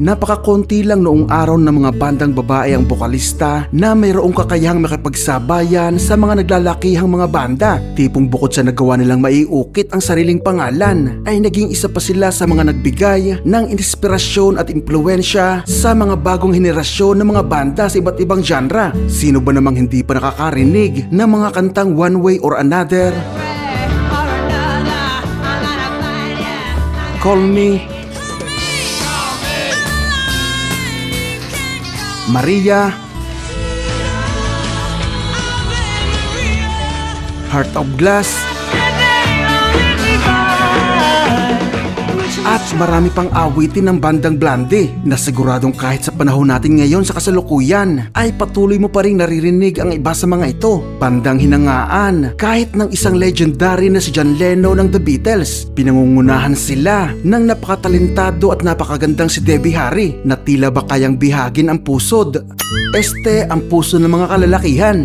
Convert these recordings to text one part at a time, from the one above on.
napakakonti lang noong araw ng mga bandang babae ang bokalista na mayroong kakayahang makipagsabayan sa mga naglalakihang mga banda. Tipong bukod sa nagawa nilang maiukit ang sariling pangalan, ay naging isa pa sila sa mga nagbigay ng inspirasyon at impluensya sa mga bagong henerasyon ng mga banda sa iba't ibang genre. Sino ba namang hindi pa nakakarinig ng mga kantang One Way or Another, Call Me, Maria, Heart of Glass, at marami pang awitin ng bandang Blondie na siguradong kahit sa panahon natin ngayon sa kasalukuyan ay patuloy mo pa rin naririnig ang iba sa mga ito. Bandang hinangaan kahit ng isang legendary na si John Lennon ng The Beatles. Pinangungunahan sila ng napakatalentado at napakagandang si Debbie Harry na tila ba kayang bihagin ang pusod. Este ang puso ng mga kalalakihan.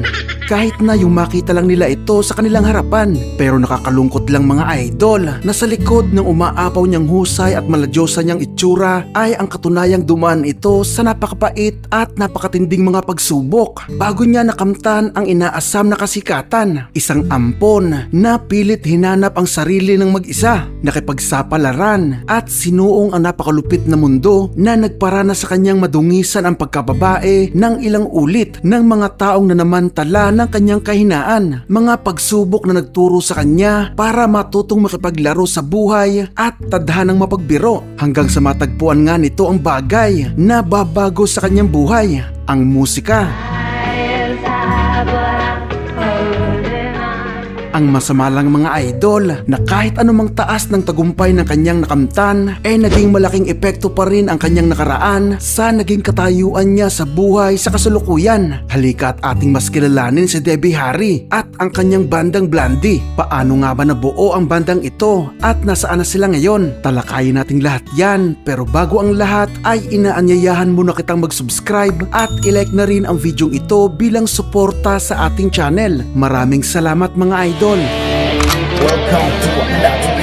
Kahit na yung makita lang nila ito sa kanilang harapan. Pero nakakalungkot lang mga idol na sa likod ng umaapaw niyang husay at maladyosa niyang itsura ay ang katunayang dumaan ito sa napakapait at napakatinding mga pagsubok bago niya nakamtan ang inaasam na kasikatan. Isang ampon na pilit hinanap ang sarili ng mag-isa, nakipagsapalaran at sinuong ang napakalupit na mundo na nagparana sa kanyang madungisan ang pagkababae ng ilang ulit ng mga taong nanamantala ng kanyang kahinaan, mga pagsubok na nagturo sa kanya para matutong makipaglaro sa buhay at tadhanang mapagbiro hanggang sa matagpuan nga nito ang bagay na babago sa kanyang buhay, ang musika. Ang masama lang mga idol na kahit anumang taas ng tagumpay ng kanyang nakamtan ay naging malaking epekto pa rin ang kanyang nakaraan sa naging katayuan niya sa buhay sa kasulukuyan. Halika at ating mas kilalanin si Debbie Harry at ang kanyang bandang Blondie. Paano nga ba nabuo ang bandang ito at nasaan na sila ngayon? Talakayin nating lahat yan pero bago ang lahat ay inaanyayahan muna kitang mag-subscribe at ilike na rin ang video ito bilang suporta sa ating channel. Maraming salamat mga idol! Welcome to another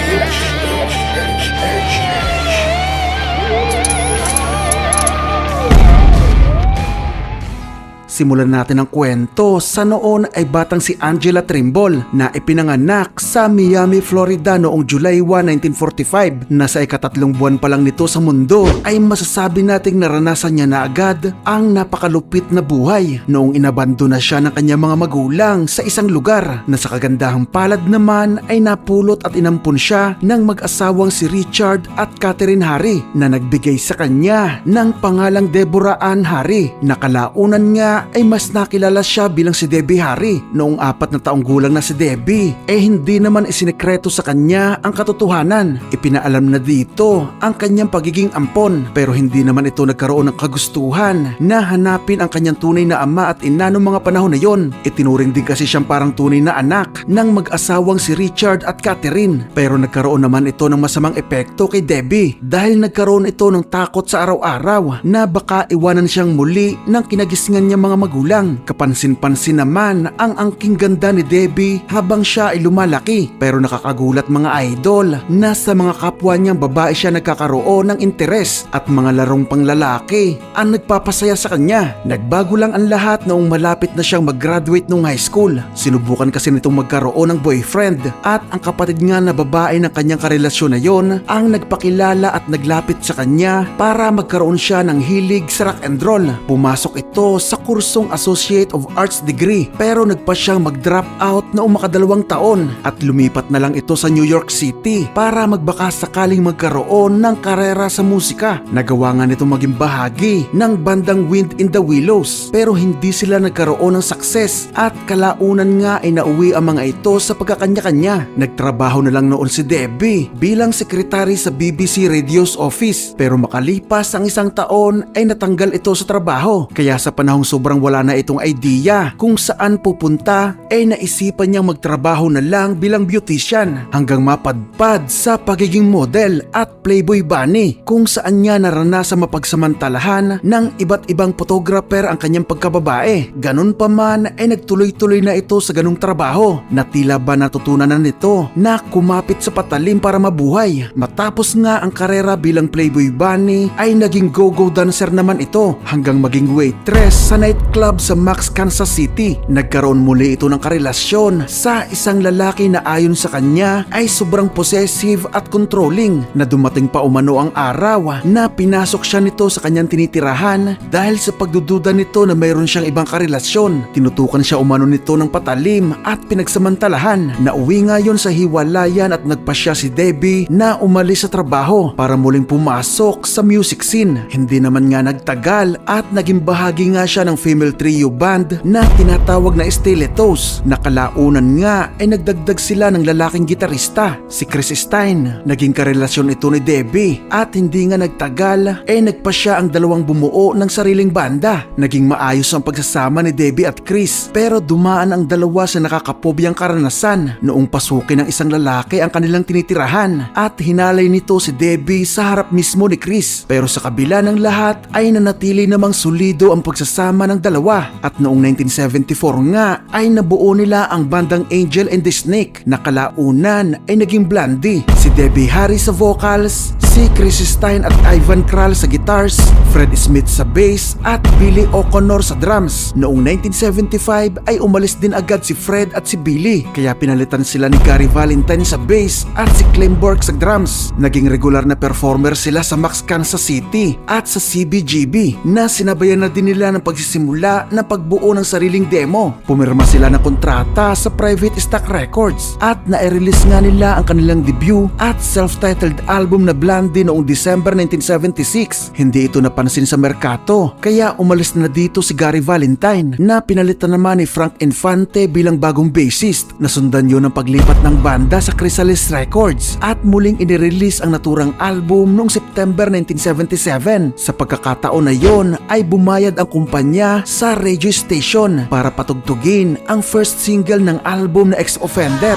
Simulan natin ang kwento. Sa noon ay batang si Angela Trimble na ipinanganak sa Miami, Florida noong July 1, 1945 na sa ikatatlong buwan pa lang nito sa mundo ay masasabi nating naranasan niya na agad ang napakalupit na buhay. Noong inabandona siya ng kanyang mga magulang sa isang lugar na sa kagandahang palad naman ay napulot at inampun siya ng mag-asawang si Richard at Catherine Harry na nagbigay sa kanya ng pangalang Deborah Ann Harry. Na kalaunan nga ay mas nakilala siya bilang si Debbie Harry noong apat na taong gulang na si Debbie. Eh hindi naman isinekreto sa kanya ang katotohanan. Ipinaalam na dito ang kanyang pagiging ampon pero hindi naman ito nagkaroon ng kagustuhan na hanapin ang kanyang tunay na ama at ina noong mga panahon na yon itinuring din kasi siyang parang tunay na anak ng mag-asawang si Richard at Catherine. Pero nagkaroon naman ito ng masamang epekto kay Debbie dahil nagkaroon ito ng takot sa araw-araw na baka iwanan siyang muli ng kinagisngan niya mga magulang. Kapansin-pansin naman ang angking ganda ni Debbie habang siya ay lumalaki pero nakakagulat mga idol na sa mga kapwa niyang babae siya nagkakaroon ng interes at mga larong panglalaki ang nagpapasaya sa kanya. Nagbago lang ang lahat noong malapit na siyang mag-graduate nung high school. Sinubukan kasi nitong magkaroon ng boyfriend at ang kapatid nga na babae ng kanyang karelasyon na yon ang nagpakilala at naglapit sa kanya para magkaroon siya ng hilig sa rock and roll. Pumasok ito sa kursong Associate of Arts degree pero nagpa siyang mag-drop out na umakadalawang taon at lumipat na lang ito sa New York City para magbaka sakaling magkaroon ng karera sa musika. Nagawa nga nito maging bahagi ng bandang Wind in the Willows pero hindi sila nagkaroon ng success at kalaunan nga ay nauwi ang mga ito sa pagkakanya-kanya. Nagtrabaho na lang noon si Debbie bilang sekretary sa BBC Radio's office pero makalipas ang isang taon ay natanggal ito sa trabaho kaya sa panahong sobrang sobrang wala na itong idea kung saan pupunta ay naisipan niyang magtrabaho na lang bilang beautician hanggang mapadpad sa pagiging model at playboy bunny kung saan niya naranasan mapagsamantalahan ng iba't ibang photographer ang kanyang pagkababae. Ganun pa man ay nagtuloy-tuloy na ito sa ganung trabaho na tila ba natutunan na nito na kumapit sa patalim para mabuhay. Matapos nga ang karera bilang playboy bunny ay naging go-go dancer naman ito hanggang maging waitress sa nightclub sa Max Kansas City. Nagkaroon muli ito ng karelasyon sa isang lalaki na ayon sa kanya ay sobrang possessive at controlling na dumating pa umano ang araw na pinasok siya nito sa kanyang tinitirahan dahil sa pagdududa nito na mayroon siyang ibang karelasyon. Tinutukan siya umano nito ng patalim at pinagsamantalahan. Nauwi nga yon sa hiwalayan at nagpa siya si Debbie na umalis sa trabaho para muling pumasok sa music scene. Hindi naman nga nagtagal at naging bahagi nga siya ng female trio band na tinatawag na Stilettos. Nakalaunan nga ay nagdagdag sila ng lalaking gitarista, si Chris Stein. Naging karelasyon ito ni Debbie at hindi nga nagtagal ay nagpa siya ang dalawang bumuo ng sariling banda. Naging maayos ang pagsasama ni Debbie at Chris pero dumaan ang dalawa sa nakakapobyang karanasan noong pasukin ng isang lalaki ang kanilang tinitirahan at hinalay nito si Debbie sa harap mismo ni Chris. Pero sa kabila ng lahat ay nanatili namang solido ang pagsasama ng dalawa at noong 1974 nga ay nabuo nila ang bandang Angel and the Snake na kalaunan ay naging Blondie. Si Debbie Harry sa vocals, si Chris Stein at Ivan Kral sa guitars, Fred Smith sa bass at Billy O'Connor sa drums. Noong 1975 ay umalis din agad si Fred at si Billy kaya pinalitan sila ni Gary Valentine sa bass at si Clem Burke sa drums. Naging regular na performer sila sa Max Kansas City at sa CBGB na sinabayan na din nila ng pagsisimula ng pagbuo ng sariling demo. Pumirma sila ng kontrata sa Private Stock Records at na-release nga nila ang kanilang debut at self-titled album na Blondie noong December 1976. Hindi ito napansin sa merkato kaya umalis na dito si Gary Valentine na pinalitan naman ni Frank Infante bilang bagong bassist. Nasundan yun ang paglipat ng banda sa Chrysalis Records at muling inirelease ang naturang album noong September 1977. Sa pagkakataon na yon ay bumayad ang kumpanya sa radio station para patugtugin ang first single ng album na Ex-Offender.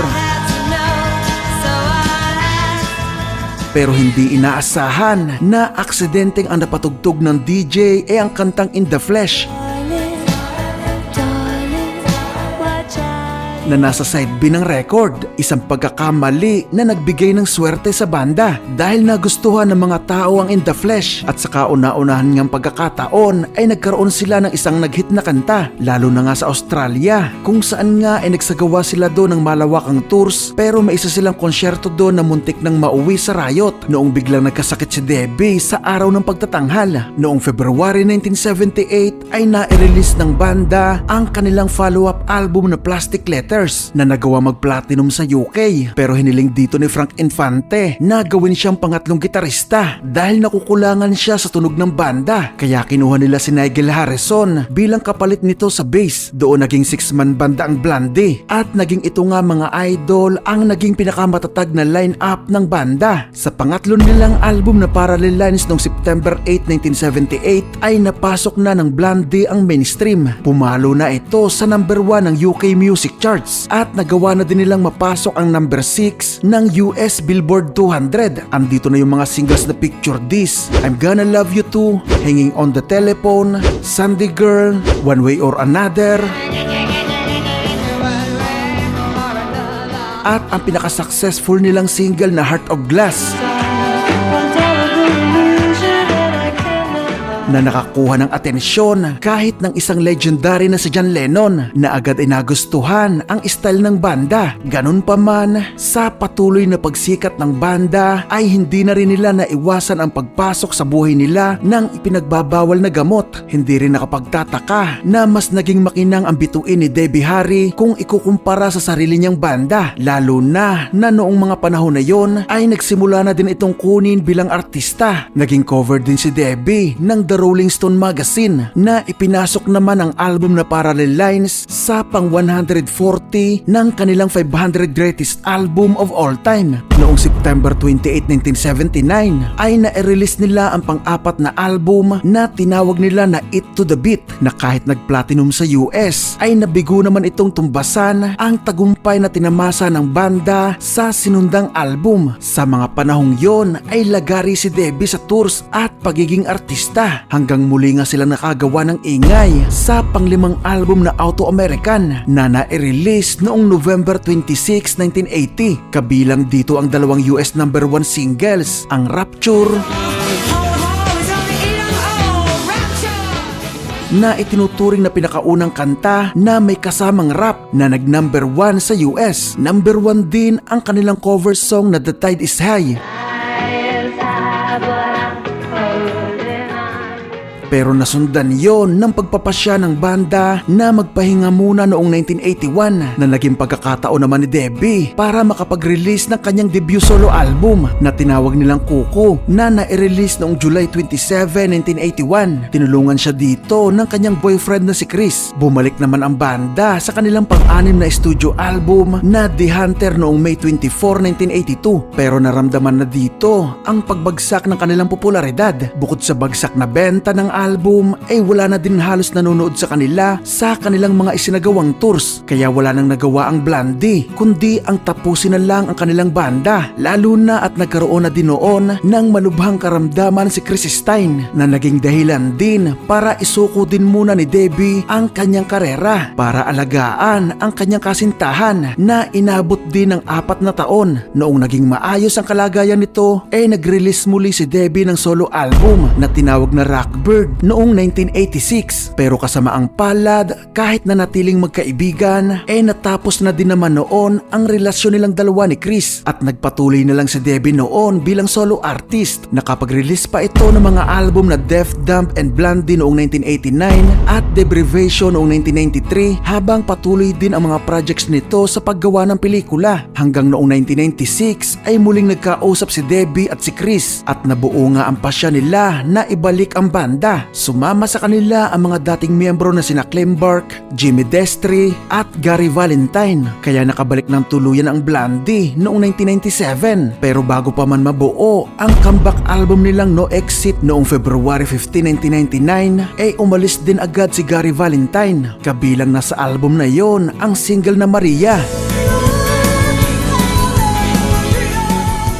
Pero hindi inaasahan na aksidenteng ang napatugtog ng DJ ay ang kantang In The Flesh na nasa side B ng record. Isang pagkakamali na nagbigay ng swerte sa banda dahil nagustuhan ng mga tao ang In The Flesh at sa kauna-unahan ngang pagkakataon ay nagkaroon sila ng isang naghit na kanta lalo na nga sa Australia kung saan nga ay nagsagawa sila doon ng malawakang tours pero may isa silang konsyerto doon na muntik nang mauwi sa riot noong biglang nagkasakit si Debbie sa araw ng pagtatanghal. Noong February 1978 ay na-release ng banda ang kanilang follow-up album na Plastic Letters na nagawa mag-platinum sa UK. Pero hiniling dito ni Frank Infante na gawin siyang pangatlong gitarista dahil nakukulangan siya sa tunog ng banda. Kaya kinuha nila si Nigel Harrison bilang kapalit nito sa bass. Doon naging six-man banda ang Blondie at naging ito nga mga idol ang naging pinakamatatag na line-up ng banda. Sa pangatlo nilang album na Parallel Lines noong September 8, 1978 ay napasok na ng Blondie ang mainstream. Pumalo na ito sa number 1 ng UK Music Charts at nagawa na din nilang mapasok ang number 6 ng US Billboard 200. Andito na yung mga singles na Picture This, I'm Gonna Love You Too, Hanging on the Telephone, Sunday Girl, One Way or Another, at ang pinaka-successful nilang single na Heart of Glass na nakakuha ng atensyon kahit ng isang legendary na si John Lennon na agad ay nagustuhan ang style ng banda. Ganun pa man, sa patuloy na pagsikat ng banda ay hindi na rin nila naiwasan ang pagpasok sa buhay nila ng ipinagbabawal na gamot. Hindi rin nakapagtataka na mas naging makinang ang bituin ni Debbie Harry kung ikukumpara sa sarili niyang banda. Lalo na na noong mga panahon na yon ay nagsimula na din itong kunin bilang artista. Naging cover din si Debbie ng The Rolling Stone magazine na ipinasok naman ang album na Parallel Lines sa pang 140 ng kanilang 500 greatest album of all time. Noong September 28, 1979 ay na-release nila ang pang-apat na album na tinawag nila na It to the Beat na kahit nag-platinum sa US ay nabigo naman itong tumbasan ang tagumpay na tinamasa ng banda sa sinundang album. Sa mga panahong yon ay lagari si Debbie sa tours at pagiging artista hanggang muli nga sila nakagawa ng ingay sa panglimang album na Auto American na na-release noong November 26, 1980. Kabilang dito ang dalawang US number 1 singles, ang Rapture na itinuturing na pinakaunang kanta na may kasamang rap na nag number 1 sa US. Number 1 din ang kanilang cover song na The Tide is High. Pero nasundan yon ng pagpapasya ng banda na magpahinga muna noong 1981 na naging pagkakataon naman ni Debbie para makapag-release ng kanyang debut solo album na tinawag nilang Kuko na na-release noong July 27, 1981. Tinulungan siya dito ng kanyang boyfriend na si Chris. Bumalik naman ang banda sa kanilang pang-anim na studio album na The Hunter noong May 24, 1982. Pero naramdaman na dito ang pagbagsak ng kanilang popularidad. Bukod sa bagsak na benta ng album ay wala na din halos nanonood sa kanila sa kanilang mga isinagawang tours. Kaya wala nang nagawa ang Blondie kundi ang tapusin na lang ang kanilang banda. Lalo na at nagkaroon na din noon ng malubhang karamdaman si Chris Stein na naging dahilan din para isuko din muna ni Debbie ang kanyang karera para alagaan ang kanyang kasintahan na inabot din ng apat na taon. Noong naging maayos ang kalagayan nito ay nag-release muli si Debbie ng solo album na tinawag na Rockbird noong 1986 pero kasama ang palad kahit na natiling magkaibigan ay natapos na din naman noon ang relasyon nilang dalawa ni Chris. At nagpatuloy na lang si Debbie noon bilang solo artist. Nakapag-release pa ito ng mga album na Def Dump and Blondie noong 1989 at Deprivation noong 1993 habang patuloy din ang mga projects nito sa paggawa ng pelikula. Hanggang noong 1996 ay muling nagkausap si Debbie at si Chris at nabuo nga ang pasya nila na ibalik ang banda. Sumama sa kanila ang mga dating miyembro na sina Clem Burke, Jimmy Destry at Gary Valentine. Kaya nakabalik ng tuluyan ang Blondie noong 1997 pero bago pa man mabuo ang comeback album nilang No Exit noong February 15, 1999 ay umalis din agad si Gary Valentine. Kabilang na sa album na yon ang single na Maria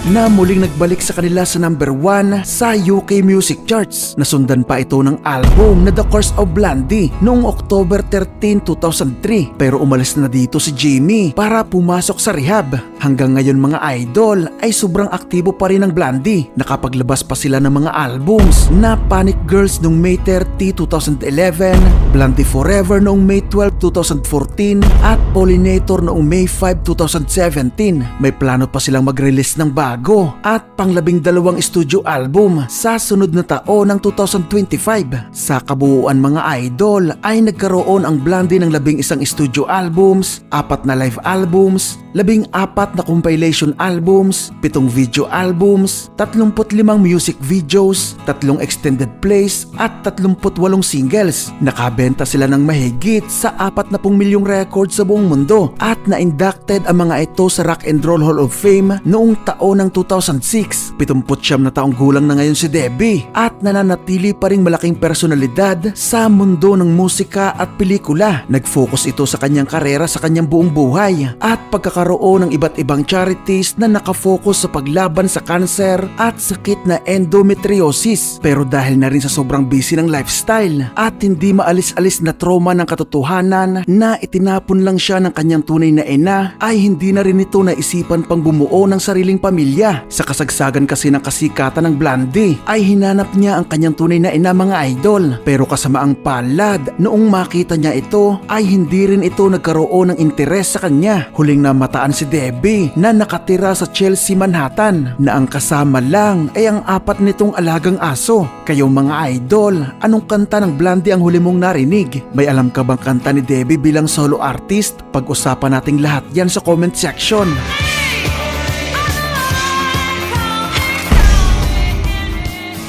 na muling nagbalik sa kanila sa number 1 sa UK Music Charts. Nasundan pa ito ng album na The Curse of Blondie noong October 13, 2003 pero umalis na dito si Jimmy para pumasok sa rehab. Hanggang ngayon mga idol ay sobrang aktibo pa rin ng Blondie. Nakapaglabas pa sila ng mga albums na Panic Girls noong May 30, 2011, Blondie Forever noong May 12, 2014 at Pollinator noong May 5, 2017. May plano pa silang mag-release ng bago at panglabing dalawang studio album sa sunod na taon ng 2025. Sa kabuuan mga idol ay nagkaroon ang Blondie ng labing isang studio albums, apat na live albums, labing apat na compilation albums, pitong video albums, 35 music videos, tatlong extended plays at 38 singles. Nakabenta sila ng mahigit sa 40 milyong records sa buong mundo at na-inducted ang mga ito sa Rock and Roll Hall of Fame noong taon ng 2006. 79 na taong gulang na ngayon si Debbie at nananatili pa ring malaking personalidad sa mundo ng musika at pelikula. Nag-focus ito sa kanyang karera sa kanyang buong buhay at pagkakaroon ng iba't ibang charities na nakafocus sa paglaban sa cancer at sakit na endometriosis. Pero dahil na rin sa sobrang busy ng lifestyle at hindi maalis-alis na trauma ng katotohanan na itinapon lang siya ng kanyang tunay na ina ay hindi na rin ito naisipan pang bumuo ng sariling pamilya. Sa kasagsagan kasi ng kasikatan ng Blondie ay hinanap niya ang kanyang tunay na ina mga idol. Pero kasama ang palad, noong makita niya ito ay hindi rin ito nagkaroon ng interes sa kanya. Huling namataan si Debbie na nakatira sa Chelsea, Manhattan na ang kasama lang ay ang apat nitong alagang aso. Kayong mga idol, anong kanta ng Blondie ang huli mong narinig? May alam ka bang kanta ni Debbie bilang solo artist? Pag-usapan nating lahat yan sa comment section.